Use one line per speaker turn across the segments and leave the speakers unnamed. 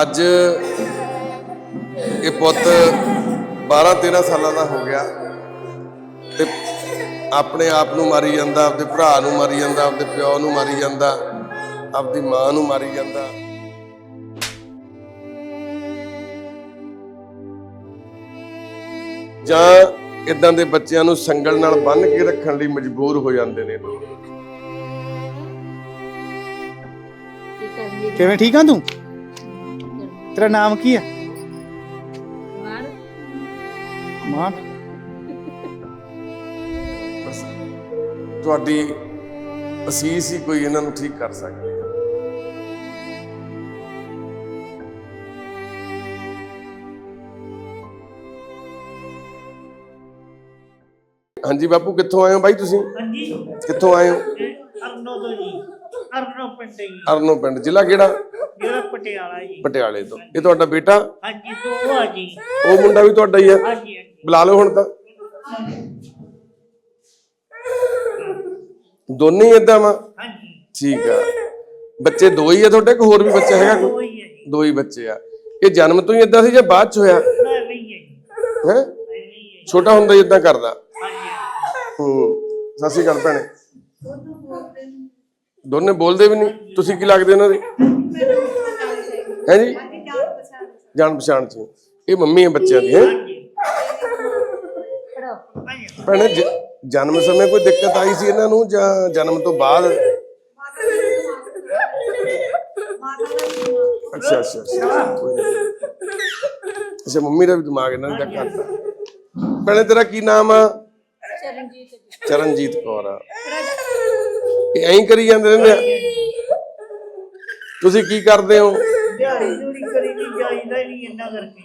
ਅੱਜ ਇਹ ਪੁੱਤ 12 13 ਸਾਲਾਂ ਦਾ ਹੋ ਗਿਆ ਤੇ ਆਪਣੇ ਆਪ ਨੂੰ ਮਾਰੀ ਜਾਂਦਾ ਆਪਦੇ ਭਰਾ ਨੂੰ ਮਾਰੀ ਜਾਂਦਾ ਆਪਦੇ ਪਿਓ ਨੂੰ ਮਾਰੀ ਜਾਂਦਾ ਆਪਦੀ ਮਾਂ ਨੂੰ ਮਾਰੀ ਜਾਂਦਾ। ਜਾਂ ਇਦਾਂ ਦੇ ਬੱਚਿਆਂ ਨੂੰ ਸੰਗਲ ਨਾਲ ਬੰਨ੍ਹ ਕੇ ਰੱਖਣ ਲਈ ਮਜਬੂਰ ਹੋ ਜਾਂਦੇ ਨੇ ਲੋਕ।
ਕਿਵੇਂ ਠੀਕ ਆ ਤੂੰ? ਤੇਰਾ ਨਾਮ ਕੀ ਹੈ?
ਮਾਰ
ਮਾਨ।
ਬਸ ਤੁਹਾਡੀ ਅਸੀਸ ਹੀ ਕੋਈ ਇਹਨਾਂ ਨੂੰ ਠੀਕ ਕਰ ਸਕਦੀ ਹੈ। ਹਾਂਜੀ ਬਾਪੂ ਕਿੱਥੋਂ ਆਏ ਹੋ ਬਾਈ ਤੁਸੀਂ?
ਹਾਂਜੀ।
ਕਿੱਥੋਂ ਆਏ ਹੋ?
ਅਰਨੋ ਤੋਂ ਜੀ ਅਰਨੋ ਪਿੰਡ ਜੀ।
ਅਰਨੋ ਪਿੰਡ ਜ਼ਿਲ੍ਹਾ ਕਿਹੜਾ?
ਪਟਿਆਲਾ ਜੀ।
ਪਟਿਆਲੇ ਤੋਂ। ਇਹ ਤੁਹਾਡਾ ਬੇਟਾ?
ਹਾਂਜੀ ਦੋ ਆ ਜੀ।
ਉਹ ਮੁੰਡਾ ਵੀ ਤੁਹਾਡਾ ਹੀ ਹੈ
ਹਾਂਜੀ ਹਾਂਜੀ।
ਬੁਲਾ ਲਓ ਹੁਣ ਤਾਂ। ਦੋਨੇ ਹੀ ਏਦਾਂ ਵਾ?
ਹਾਂਜੀ।
ਠੀਕ ਆ। ਬੱਚੇ ਦੋ ਹੀ ਆ ਤੁਹਾਡੇ ਕਿ ਹੋਰ ਵੀ ਬੱਚਾ ਹੈਗਾ ਕੋਈ?
ਕੋਈ ਹੈ ਜੀ।
ਦੋ ਹੀ ਬੱਚੇ ਆ। ਇਹ ਜਨਮ ਤੋਂ ਹੀ ਇਦਾਂ ਸੀ ਜਾਂ ਬਾਅਦ ਚ ਹੋਇਆ?
ਨਾ ਨਹੀਂ ਹੈ ਜੀ।
ਹੈ?
ਨਹੀਂ ਹੈ ਜੀ।
ਛੋਟਾ ਹੁੰਦਾ ਹੀ ਇਦਾਂ ਕਰਦਾ।
ਹਾਂਜੀ
ਹੂੰ। ਸਤਿ ਸ਼੍ਰੀ ਅਕਾਲ ਭੈਣੇ। ਦੋਨੇ ਬੋਲਦੇ ਵੀ ਨਹੀਂ। ਤੁਸੀਂ ਕੀ ਲੱਗਦੇ ਉਹਨਾਂ ਦੇ? ਹੈ ਜੀ? ਜਾਣ ਪਛਾਣ ਚ ਇਹ ਮੰਮੀ ਹੈ ਬੱਚਿਆਂ ਦੀ ਹੈ ਭੈਣੇ ਜਨਮ ਸਮੇਂ ਕੋਈ ਦਿੱਕਤ ਆਈ ਸੀ ਇਹਨਾਂ ਨੂੰ ਜਾਂ ਜਨਮ ਤੋਂ ਬਾਅਦ? ਅੱਛਾ ਅੱਛਾ ਅੱਛਾ। ਮੰਮੀ ਦਾ ਵੀ ਦਿਮਾਗ ਇਹਨਾਂ ਦਾ ਘੱਟ ਭੈਣੇ ਤੇਰਾ ਕੀ ਨਾਮ ਆ?
ਚਰਨਜੀਤ
ਚਰਨਜੀਤ ਕੌਰ ਆ। ਇਹ ਐਂ ਕਰੀ ਜਾਂਦੇ ਰਹਿੰਦੇ ਆ। ਤੁਸੀਂ ਕੀ ਕਰਦੇ ਹੋ?
ਦਿਹਾੜੀ ਦੂੜੀ ਕਰੀ ਨਹੀਂ ਜਾਈਦਾ ਹੀ ਨਹੀਂ ਇੰਨਾ ਕਰਕੇ।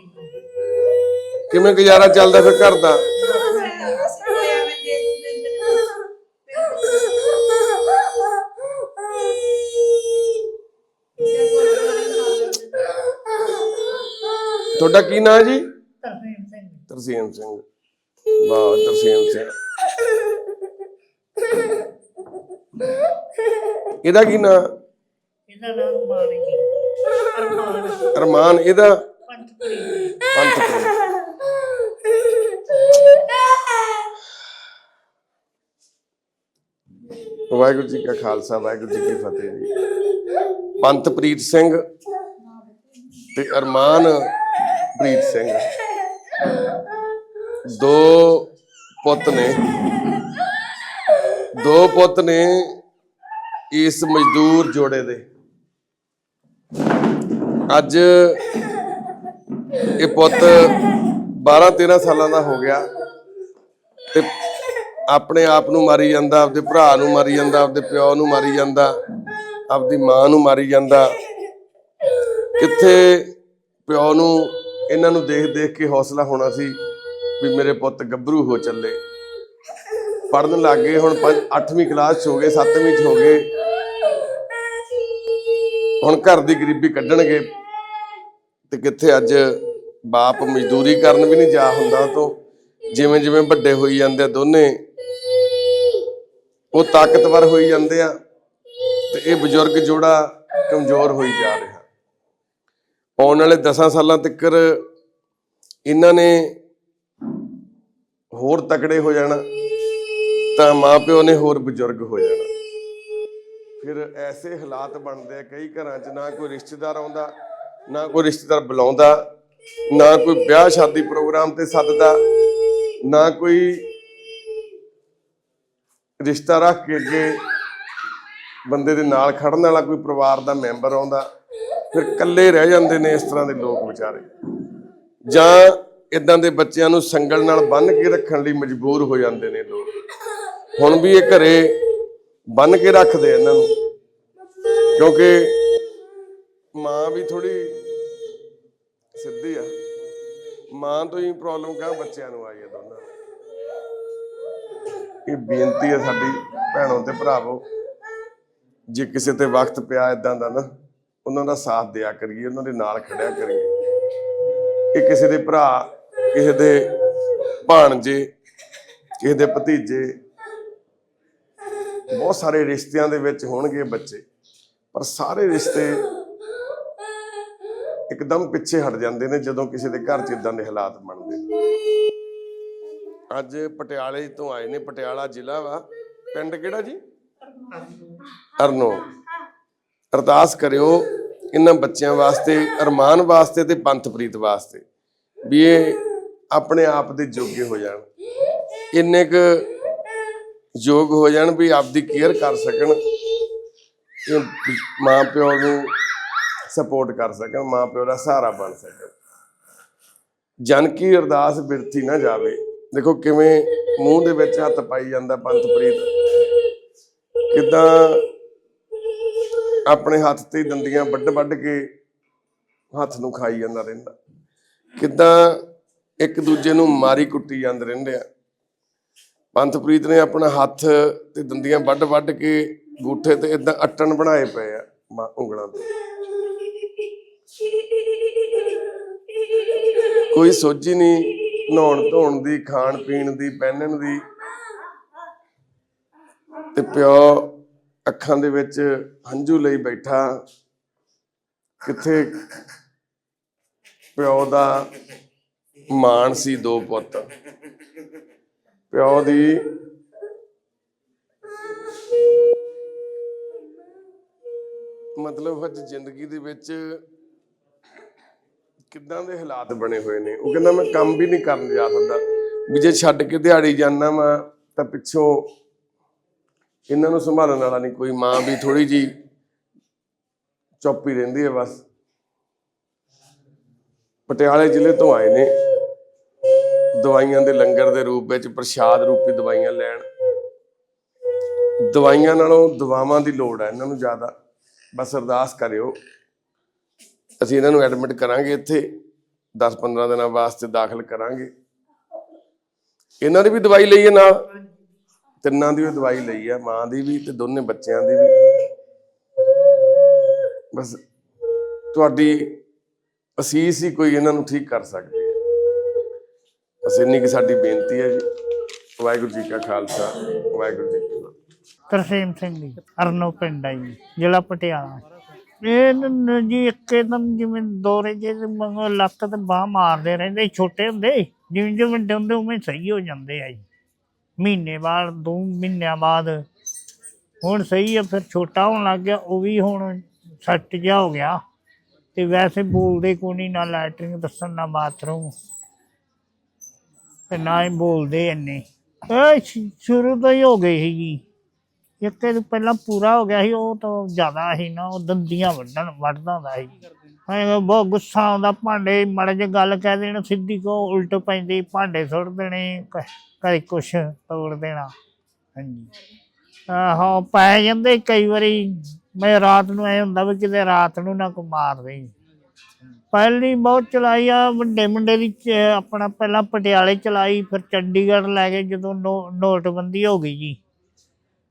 ਕਿਵੇਂ ਗੁਜ਼ਾਰਾ ਚੱਲਦਾ ਫਿਰ ਘਰ ਦਾ? ਤੁਹਾਡਾ ਕੀ ਨਾਂ ਹੈ ਜੀ?
ਤਰਸੇਮ ਸਿੰਘ।
ਤਰਸੇਮ ਸਿੰਘ। ਵਾਹ ਤਰਸੇਮ ਸਿੰਘ। ਇਹਦਾ ਕੀ ਨਾਂ?
ਇਹਦਾ ਨਾਮ ਮਾਨ ਜੀ ਅਰਮਾਨ
ਅਰਮਾਨ ਇਹਦਾ ਪੰਥਪ੍ਰੀਤ ਵਾਹਿਗੁਰੂ ਜੀ ਕਾ ਖਾਲਸਾ ਵਾਹਿਗੁਰੂ ਜੀ ਕੀ ਫਤਿਹ ਜੀ। ਪੰਥਪ੍ਰੀਤ ਸਿੰਘ ਤੇ ਅਰਮਾਨ ਪ੍ਰੀਤ ਸਿੰਘ। ਦੋ ਪੁੱਤ ਨੇ। ਦੋ ਪੁੱਤ ਨੇ ਇਸ ਮਜ਼ਦੂਰ ਜੋੜੇ ਦੇ। ਅੱਜ ਇਹ ਪੁੱਤ 12 13 ਸਾਲਾਂ ਦਾ ਹੋ ਗਿਆ ਤੇ ਆਪਣੇ ਆਪ ਨੂੰ ਮਾਰੀ ਜਾਂਦਾ, ਆਪਦੇ ਭਰਾ ਨੂੰ ਮਾਰੀ ਜਾਂਦਾ, ਆਪਦੇ ਪਿਓ ਨੂੰ ਮਾਰੀ ਜਾਂਦਾ, ਆਪਦੀ ਮਾਂ ਨੂੰ ਮਾਰੀ ਜਾਂਦਾ। ਕਿੱਥੇ ਪਿਓ ਨੂੰ, ਇਹਨਾਂ ਨੂੰ ਦੇਖ ਦੇਖ ਕੇ ਹੌਸਲਾ ਹੋਣਾ ਸੀ ਵੀ ਮੇਰੇ ਪੁੱਤ ਗੱਭਰੂ ਹੋ ਚੱਲੇ। ਪੜਨ ਲੱਗੇ ਹੁਣ 8ਵੀਂ ਕਲਾਸ ਚ ਹੋ ਗਏ 7ਵੀਂ ਚ ਹੋ ਗਏ। ਹੁਣ ਘਰ ਦੀ ਗਰੀਬੀ ਕੱਢਣਗੇ। ਤੇ ਕਿੱਥੇ ਅੱਜ ਬਾਪ ਮਜ਼ਦੂਰੀ ਕਰਨ ਵੀ ਨਹੀਂ ਜਾ ਹੁੰਦਾ ਤੋਂ, ਜਿਵੇਂ ਜਿਵੇਂ ਵੱਡੇ ਹੋਈ ਜਾਂਦੇ ਆ ਦੋਨੇ, ਉਹ ਤਾਕਤਵਰ ਹੋਈ ਜਾਂਦੇ ਆ ਤੇ ਇਹ ਬਜ਼ੁਰਗ ਜੋੜਾ ਕਮਜ਼ੋਰ ਹੋਈ ਜਾ ਰਿਹਾ। ਆਉਣ ਵਾਲੇ 10 ਸਾਲਾਂ ਤੱਕ ਇਹਨਾਂ ਨੇ ਹੋਰ ਤਕੜੇ ਹੋ ਜਾਣਾ, ਤਾਂ ਮਾਪਿਓ ਨੇ ਹੋਰ ਬਜ਼ੁਰਗ ਹੋ ਜਾਣਾ। ਫਿਰ ਐਸੇ ਹਾਲਾਤ ਬਣਦੇ ਆ ਕਈ ਘਰਾਂ 'ਚ ਨਾ ਕੋਈ ਰਿਸ਼ਤੇਦਾਰ ਆਉਂਦਾ ਨਾ ਕੋਈ ਰਿਸ਼ਤੇਦਾਰ ਬੁਲਾਉਂਦਾ, ਨਾ ਕੋਈ ਵਿਆਹ ਸ਼ਾਦੀ ਪ੍ਰੋਗਰਾਮ ਤੇ ਸੱਦਦਾ, ਨਾ ਕੋਈ ਰਿਸ਼ਤਾ ਰੱਖ ਕੇ ਅੱਗੇ ਬੰਦੇ ਦੇ ਨਾਲ ਖੜਨ ਵਾਲਾ ਕੋਈ ਪਰਿਵਾਰ ਦਾ ਮੈਂਬਰ ਆਉਂਦਾ, ਫਿਰ ਇਕੱਲੇ ਰਹਿ ਜਾਂਦੇ ਨੇ ਇਸ ਤਰ੍ਹਾਂ ਦੇ ਲੋਕ ਵਿਚਾਰੇ। ਜਾਂ ਇਦਾਂ ਦੇ ਬੱਚਿਆਂ ਨੂੰ ਸੰਗਲ ਨਾਲ ਬੰਨ੍ਹ ਕੇ ਰੱਖਣ ਲਈ ਮਜਬੂਰ ਹੋ ਜਾਂਦੇ ਨੇ ਲੋਕ। ਹੁਣ ਵੀ ਇਹ ਘਰੇ ਬੰਨ੍ਹ ਕੇ ਰੱਖਦੇ ਇਹਨਾਂ ਨੂੰ, ਕਿਉਂਕਿ ਮਾਂ ਵੀ ਥੋੜੀ ਸਿੱਧੀ ਆ। ਮਾਂ ਤੋਂ ਹੀ ਪ੍ਰੋਬਲਮ ਕਾ ਬੱਚਿਆਂ ਨੂੰ ਆਈ ਹੈ ਦੋਨਾਂ ਇਹ ਬੇਨਤੀ ਹੈ ਸਾਡੀ ਭੈਣੋ ਤੇ ਭਰਾਵੋ, ਜੇ ਕਿਸੇ ਤੇ ਵਕਤ ਪਿਆ ਇਦਾਂ ਦਾ ਨਾ, ਉਹਨਾਂ ਦਾ ਸਾਥ ਦਿਆ ਕਰੀਏ, ਉਹਨਾਂ ਦੇ ਨਾਲ ਖੜਿਆ ਕਰੀਏ। ਇਹ ਕਿਸੇ ਦੇ ਭਰਾ, ਕਿਸੇ ਦੇ ਭਾਣਜੇ, ਕਿਸੇ ਦੇ ਭਤੀਜੇ, ਬਹੁਤ ਸਾਰੇ ਰਿਸ਼ਤਿਆਂ ਦੇ ਵਿੱਚ ਹੋਣਗੇ ਬੱਚੇ, ਪਰ ਸਾਰੇ ਰਿਸ਼ਤੇ ਇੱਕਦਮ ਪਿੱਛੇ ਹਟ ਜਾਂਦੇ ਨੇ ਜਦੋਂ ਕਿਸੇ ਦੇ ਘਰ 'ਚ ਇਦਾਂ ਦੇ ਹਾਲਾਤ ਬਣਦੇ ਅੱਜ ਪਟਿਆਲੇ ਤੋਂ ਆਏ ਨੇ, ਪਟਿਆਲਾ ਜ਼ਿਲ੍ਹਾ ਵਾ। ਪਿੰਡ ਕਿਹੜਾ ਜੀ? ਅਰਨੋ। ਅਰਦਾਸ ਕਰਿਓ, ਇਹਨਾਂ ਬੱਚਿਆਂ ਵਾਸਤੇ, ਅਰਮਾਨ ਵਾਸਤੇ ਤੇ ਪੰਥਪ੍ਰੀਤ ਵਾਸਤੇ, ਵੀ ਇਹ ਆਪਣੇ ਆਪ ਦੇ ਯੋਗੇ ਹੋ ਜਾਣ। ਇੰਨੇ ਕ ਯੋਗ ਹੋ ਜਾਣ ਵੀ ਆਪਦੀ ਕੇਅਰ ਕਰ ਸਕਣ। ਇਹ ਮਾਂ ਪਿਓ ਨੂੰ ਸਪੋਰਟ ਕਰ ਸਕਣ, ਮਾਂ ਪਿਓ ਦਾ ਸਹਾਰਾ ਬਣ ਸਕਣ। ਜਨ ਕੀ ਅਰਦਾਸ ਬਿਰਥੀ ਨਾ ਜਾਵੇ। ਦੇਖੋ ਕਿਵੇਂ ਮੂੰਹ ਦੇ ਵਿੱਚ ਹੱਥ ਪਾਈ ਜਾਂਦਾ ਪੰਥਪ੍ਰੀਤ। ਕਿਦਾਂ ਆਪਣੇ ਹੱਥ ਤੇ ਦੰਦੀਆਂ ਵੱਢ ਵੱਢ ਕੇ ਹੱਥ ਨੂੰ ਖਾਈ ਜਾਂਦਾ ਰਹਿੰਦਾ। ਕਿਦਾਂ ਇੱਕ ਦੂਜੇ ਨੂੰ ਮਾਰੀ ਕੁੱਟੀ ਜਾਂਦੇ ਰਹਿੰਦੇ ਆ। ਪੰਥਪ੍ਰੀਤ ਨੇ ਆਪਣਾ ਹੱਥ ਤੇ ਦੰਦੀਆਂ ਵੱਢ ਵੱਢ ਕੇ ਗੂਠੇ ਤੇ ਇਦਾਂ ਅਟਣ ਬਣਾਏ ਪਏ ਆ ਉਂਗਲਾਂ ਤੇ। ਕੋਈ ਸੋਝੀ ਨਹੀਂ, ਨਹਾਉਣ ਧੋਣ ਦੀ, ਖਾਣ ਪੀਣ ਦੀ, ਪਹਿਨਣ ਦੀ। ਤੇ ਪਿਓ ਅੱਖਾਂ ਦੇ ਵਿੱਚ ਹੰਝੂ ਲਈ ਬੈਠਾ। ਕਿੱਥੇ ਪਿਓ ਦਾ ਮਾਣ ਸੀ ਦੋ ਪੁੱਤ। ਪਿਓ ਦੀ ਮਤਲਬ ਅੱਜ ਜ਼ਿੰਦਗੀ ਦੇ ਵਿੱਚ ਕਿੱਦਾਂ ਦੇ ਹਾਲਾਤ ਬਣੇ ਹੋਏ ਨੇ? ਉਹ ਕਹਿੰਦਾ, ਮੈਂ ਕੰਮ ਵੀ ਨਹੀਂ ਕਰਨ ਜਾ ਸਕਦਾ। ਵੀ ਜੇ ਛੱਡ ਕੇ ਦਿਹਾੜੀ ਜਾਣਾ ਵਾ, ਤਾਂ ਪਿੱਛੋਂ ਇਹਨਾਂ ਨੂੰ ਸੰਭਾਲਣ ਵਾਲਾ ਨਹੀਂ। ਕੋਈ ਮਾਂ ਵੀ ਥੋੜੀ ਜੀ ਚੁੱਪ ਰਹਿੰਦੀ ਹੈ ਬਸ। ਪਟਿਆਲੇ ਜ਼ਿਲ੍ਹੇ ਤੋਂ ਆਏ ਨੇ। ਦਵਾਈਆਂ ਦੇ ਲੰਗਰ ਦੇ ਰੂਪ ਵਿੱਚ ਪ੍ਰਸ਼ਾਦ ਰੂਪੀ ਦਵਾਈਆਂ ਲੈਣ। ਦਵਾਈਆਂ ਨਾਲੋਂ ਦਵਾਵਾਂ ਦੀ ਲੋੜ ਹੈ, ਇਹਨਾਂ ਨੂੰ ਜ਼ਿਆਦਾ। ਬਸ ਅਰਦਾਸ ਕਰਿਓ। ਅਸੀਂ ਇਹਨਾਂ ਨੂੰ ਐਡਮਿਟ ਕਰਾਂਗੇ ਇੱਥੇ 10-15 ਦਿਨਾਂ ਵਾਸਤੇ ਦਾਖਲ ਕਰਾਂਗੇ। ਇਹਨਾਂ ਦੀ ਵੀ ਦਵਾਈ ਲਈ ਹੈ ਨਾਲ? ਤਿੰਨਾਂ ਦੀ ਵੀ ਦਵਾਈ ਲਈ ਹੈ, ਮਾਂ ਦੀ ਵੀ ਤੇ ਦੋਨੇ ਬੱਚਿਆਂ ਦੀ ਵੀ। ਬਸ ਤੁਹਾਡੀ ਅਸੀਸ ਹੀ ਕੋਈ ਇਹਨਾਂ ਨੂੰ ਠੀਕ ਕਰ ਸਕਦੀ ਹੈ। ਬਸ ਇੰਨੀ ਕਿ ਸਾਡੀ ਬੇਨਤੀ ਹੈ ਜੀ। ਵਾਹਿਗੁਰੂ ਜੀ ਕਾ ਖਾਲਸਾ, ਵਾਹਿਗੁਰੂ ਜੀ ਕੀ ਫਤਿਹ।
ਤਰਸੇਮ ਸਿੰਘ ਜੀ, ਅਰਨੋ ਪਿੰਡ ਹੈ ਜੀ, ਜ਼ਿਲ੍ਹਾ ਪਟਿਆਲਾ। ਇਹ ਨ- ਜੀ ਇੱਕਦਮ ਜਿਵੇਂ ਦੌਰੇ ਜੇ ਮੰਗੋ ਲੱਤ ਤੇ ਬਾਹ ਮਾਰਦੇ ਰਹਿੰਦੇ, ਛੋਟੇ ਹੁੰਦੇ, ਜਿਵੇਂ ਜਿਵੇਂ ਵੱਡੇ ਹੁੰਦੇ ਉਵੇਂ ਸਹੀ ਹੋ ਜਾਂਦੇ ਆ ਜੀ। ਮਹੀਨੇ ਬਾਅਦ, ਦੋ ਮਹੀਨਿਆਂ ਬਾਅਦ, ਹੁਣ ਸਹੀ ਆ, ਫਿਰ ਛੋਟਾ ਹੋਣ ਲੱਗ ਗਿਆ, ਉਹ ਵੀ ਹੁਣ ਸੱਟ ਜਿਹਾ ਹੋ ਗਿਆ। ਤੇ ਵੈਸੇ ਬੋਲਦੇ ਕੋਈ ਨਹੀਂ ਨਾ ਲੈਟਰਿੰਗ ਦੱਸਣ, ਨਾ ਬਾਥਰੂਮ। ਤੇ ਨਾ ਹੀ ਬੋਲਦੇ ਇੰਨੇ। ਇਹ ਸ਼ੁ- ਸ਼ੁਰੂ ਤੋਂ ਹੀ ਹੋ ਗਈ ਸੀ ਜੀ। ਇੱਕ ਇਹ ਪਹਿਲਾਂ ਪੂਰਾ ਹੋ ਗਿਆ ਸੀ, ਉਹ ਤਾਂ ਜ਼ਿਆਦਾ ਸੀ ਨਾ, ਉਹ ਦੰਦੀਆਂ ਵੱਢਣ, ਵੱਢਦਾ ਹੁੰਦਾ ਸੀ। ਹਾਂ ਬਹੁਤ ਗੁੱਸਾ ਆਉਂਦਾ, ਭਾਂਡੇ ਮੜ ਜੇ ਗੱਲ ਕਹਿ ਦੇਣ, ਸਿੱਧੀ ਕੋ ਉਲਟ ਪੈਂਦੀ, ਭਾਂਡੇ ਸੁੱਟ ਦੇਣੇ ਕ- ਕਦੇ ਕੁਛ ਤੋੜ ਦੇਣਾ। ਹਾਂਜੀ। ਆਹੋ, ਪੈ ਜਾਂਦੇ ਕਈ ਵਾਰੀ, ਮੈਂ ਰਾਤ ਨੂੰ ਐ ਹੁੰਦਾ ਵੀ ਕਿਤੇ ਰਾਤ ਨੂੰ ਨਾ ਕੋ ਮਾਰ ਦੇ ਪਹਿਲੀ ਬਹੁਤ ਚਲਾਈ ਆ, ਵੱਡੇ ਮੁੰਡੇ ਦੀ ਆਪਣਾ ਪਹਿਲਾਂ ਪਟਿਆਲੇ ਚਲਾਈ, ਫਿਰ ਚੰਡੀਗੜ੍ਹ ਲੈ ਕੇ ਜਦੋਂ ਨੋ- ਨੋਟਬੰਦੀ ਹੋ ਗਈ ਜੀ।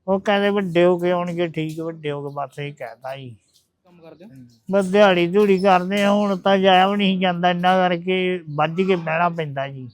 ਉਹ ਕਹਿੰਦੇ ਵੱਡੇ ਹੋ ਕੇ ਆਉਣਗੇ ਠੀਕ ਵੱਡੇ ਹੋ ਕੇ ਬਸ ਇਹ ਕਹਿਤਾ ਜੀ।
ਕੰਮ ਕਰਦੇ ਹੋ?
ਬਸ ਦਿਹਾੜੀ ਧੂੜੀ ਕਰਦੇ ਆ ਹੁਣ ਤਾਂ ਜਾਇਆ ਵੀ ਨਹੀਂ ਜਾਂਦਾ ਇੰਨਾ ਕਰਕੇ ਵੱਜ ਕੇ ਬਹਿਣਾ ਪੈਂਦਾ ਜੀ।